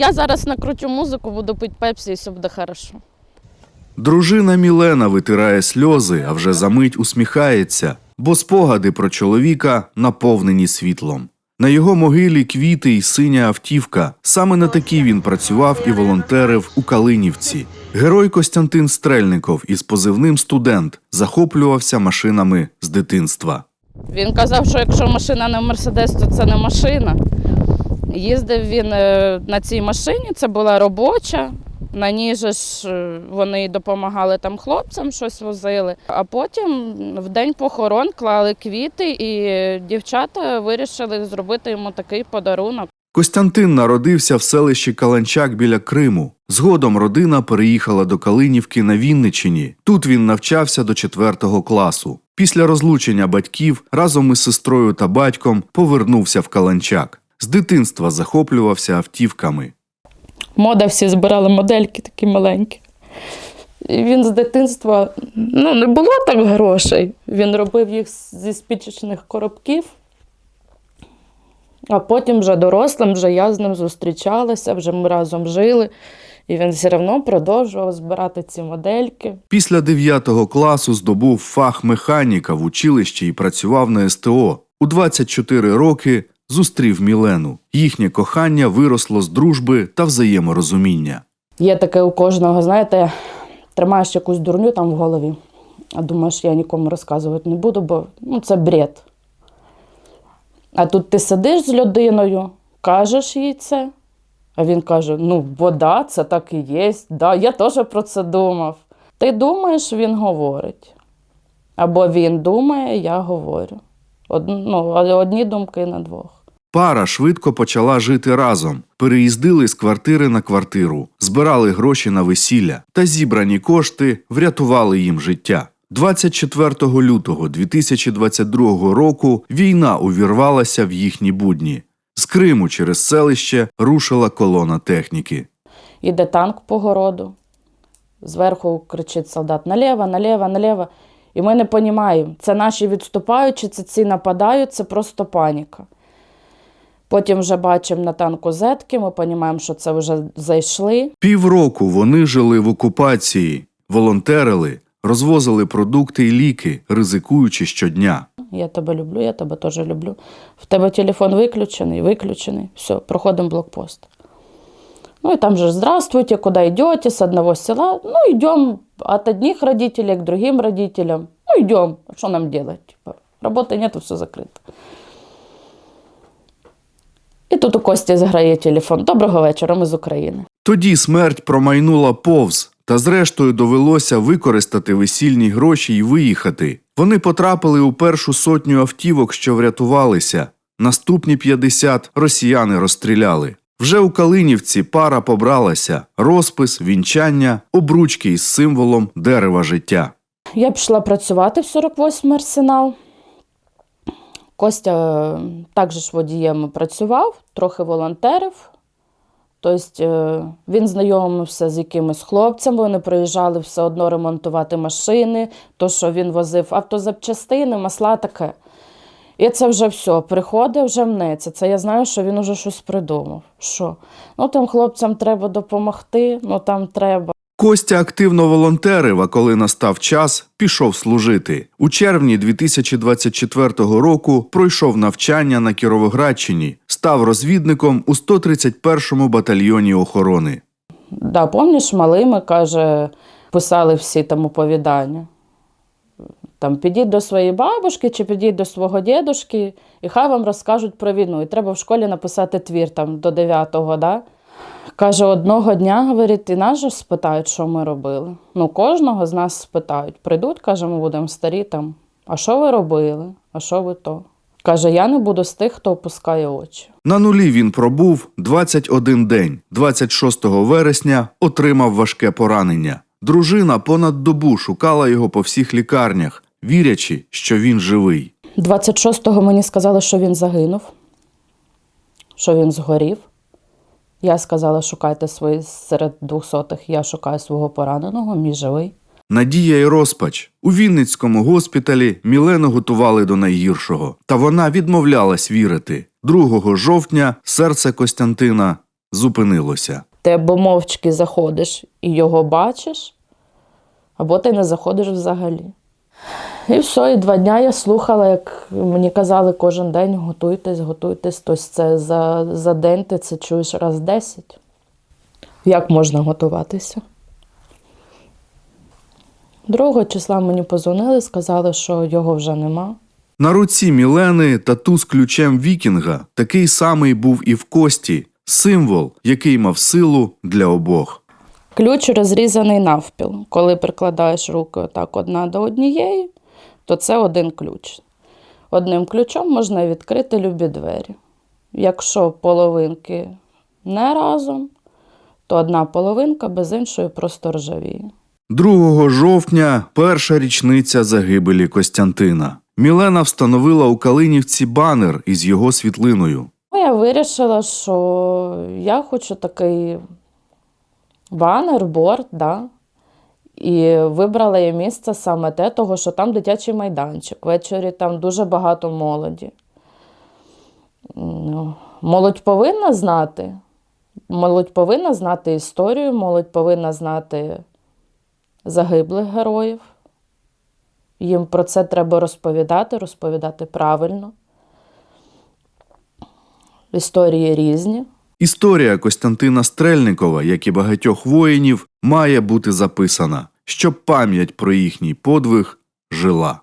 Я зараз накручу музику, буду пити пепсі і все буде хорошо. Дружина Мілена витирає сльози, а вже за мить усміхається, бо спогади про чоловіка наповнені світлом. На його могилі квіти й синя автівка. Саме на такій він працював і волонтерив у Калинівці. Герой Костянтин Стрельников із позивним студент захоплювався машинами з дитинства. Він казав, що якщо машина не Мерседес, то це не машина. Їздив він е, на цій машині, це була робоча. На ній же ж е, вони допомагали там хлопцям, щось возили. А потім в день похорон клали квіти, і дівчата вирішили зробити йому такий подарунок. Костянтин народився в селищі Каланчак біля Криму. Згодом родина переїхала до Калинівки на Вінничині. Тут він навчався до 4 класу. Після розлучення батьків разом із сестрою та батьком повернувся в Каланчак. З дитинства захоплювався автівками. Мода всі збирали модельки такі маленькі. І він з дитинства ну, не було так грошей. Він робив їх зі спічечних коробків. А потім вже дорослим, вже я з ним зустрічалася, вже ми разом жили. І він все одно продовжував збирати ці модельки. Після 9 класу здобув фах механіка в училищі і працював на СТО. У 24 роки зустрів Мілену. Їхнє кохання виросло з дружби та взаєморозуміння. Є таке у кожного, знаєте, тримаєш якусь дурню там в голові, а думаєш, я нікому розказувати не буду, бо ну, це бред. А тут ти сидиш з людиною, кажеш їй це, а він каже: ну, бо да, це так і є, да, я теж про це думав. Ти думаєш, він говорить. Або він думає, я говорю. Од, ну, одні думки на двох. Пара швидко почала жити разом, переїздили з квартири на квартиру, збирали гроші на весілля та зібрані кошти врятували їм життя. 24 лютого 2022 року війна увірвалася в їхні будні. З Криму через селище рушила колона техніки. Іде танк по городу. Зверху кричить солдат наліво, наліво, наліво. І ми не розуміємо, це наші відступають, чи це ці нападають, це просто паніка. Потім вже бачимо на танку зетки, ми розуміємо, що це вже зайшли. Півроку вони жили в окупації, волонтерили, розвозили продукти і ліки, ризикуючи щодня. Я тебе люблю, я тебе теж люблю. В тебе телефон виключений, виключений. Все, проходимо блокпост. Ну и там же «Здравствуйте, куда идете?» с одного села. Ну, идем от одних родителей к другим родителям. Ну, идем. Что нам делать? Типа, работы нету, все закрыто. І тут у Кості заграє телефон. Доброго вечора, ми з України. Тоді смерть промайнула повз, та зрештою довелося використати весільні гроші і виїхати. Вони потрапили у першу сотню автівок, що врятувалися. Наступні 50 росіяни розстріляли. Вже у Калинівці пара побралася: розпис, вінчання, обручки із символом дерева життя. Я пішла працювати в 48 арсенал. Костя також водієм працював, трохи волонтерив. Тобто е, він знайомився з якимись хлопцями, вони приїжджали все одно ремонтувати машини, то, що він возив автозапчастини, масла таке. І це вже все, приходить вже мнеться. Це я знаю, що він уже щось придумав. Що? Ну там хлопцям треба допомогти, ну там треба. Костя активно волонтерив, а коли настав час, пішов служити. У червні 2024 року пройшов навчання на Кіровоградщині, став розвідником у 131-му батальйоні охорони. Да, помніш, малими, каже, писали всі там оповідання. Там підіть до своєї бабушки чи підіть до свого дідушки, і хай вам розкажуть про війну. І треба в школі написати твір там до 9-го, да? Каже, одного дня, говорить, і нас же спитають, що ми робили. Ну, кожного з нас спитають. Прийдуть, каже, ми будемо старі там. А що ви робили? А що ви то? Каже, я не буду з тих, хто опускає очі. На нулі він пробув 21 день. 26 вересня отримав важке поранення. Дружина понад добу шукала його по всіх лікарнях, вірячи, що він живий. 26-го мені сказали, що він загинув, що він згорів. Я сказала, шукайте свої серед двохсотих. Я шукаю свого пораненого, мій живий. Надія і розпач у Вінницькому госпіталі Мілену готували до найгіршого, та вона відмовлялась вірити. 2 жовтня серце Костянтина зупинилося. Ти або мовчки заходиш і його бачиш, або ти не заходиш взагалі. І все, і два дня я слухала, як мені казали кожен день готуйтесь, готуйтесь. Тобто це за, за день ти це чуєш раз 10. Як можна готуватися? Другого числа мені позвонили, сказали, що його вже нема. На руці Мілени тату з ключем Вікінга такий самий був і в кості, символ, який мав силу для обох. Ключ розрізаний навпіл. Коли прикладаєш руки отак одна до однієї, то це один ключ. Одним ключом можна відкрити любі двері. Якщо половинки не разом, то одна половинка без іншої просто ржавіє. 2 жовтня перша річниця загибелі Костянтина. Мілена встановила у Калинівці банер із його світлиною. Ну, Я вирішила, що я хочу такий банер, борт, да? І вибрала я місце саме те, того, що там дитячий майданчик. Ввечері там дуже багато молоді. Ну, Молодь повинна знати. Молодь повинна знати історію, молодь повинна знати загиблих героїв. Їм про це треба розповідати, розповідати правильно. Історії різні. Історія Костянтина Стрельникова, як і багатьох воїнів, має бути записана, щоб пам'ять про їхній подвиг жила.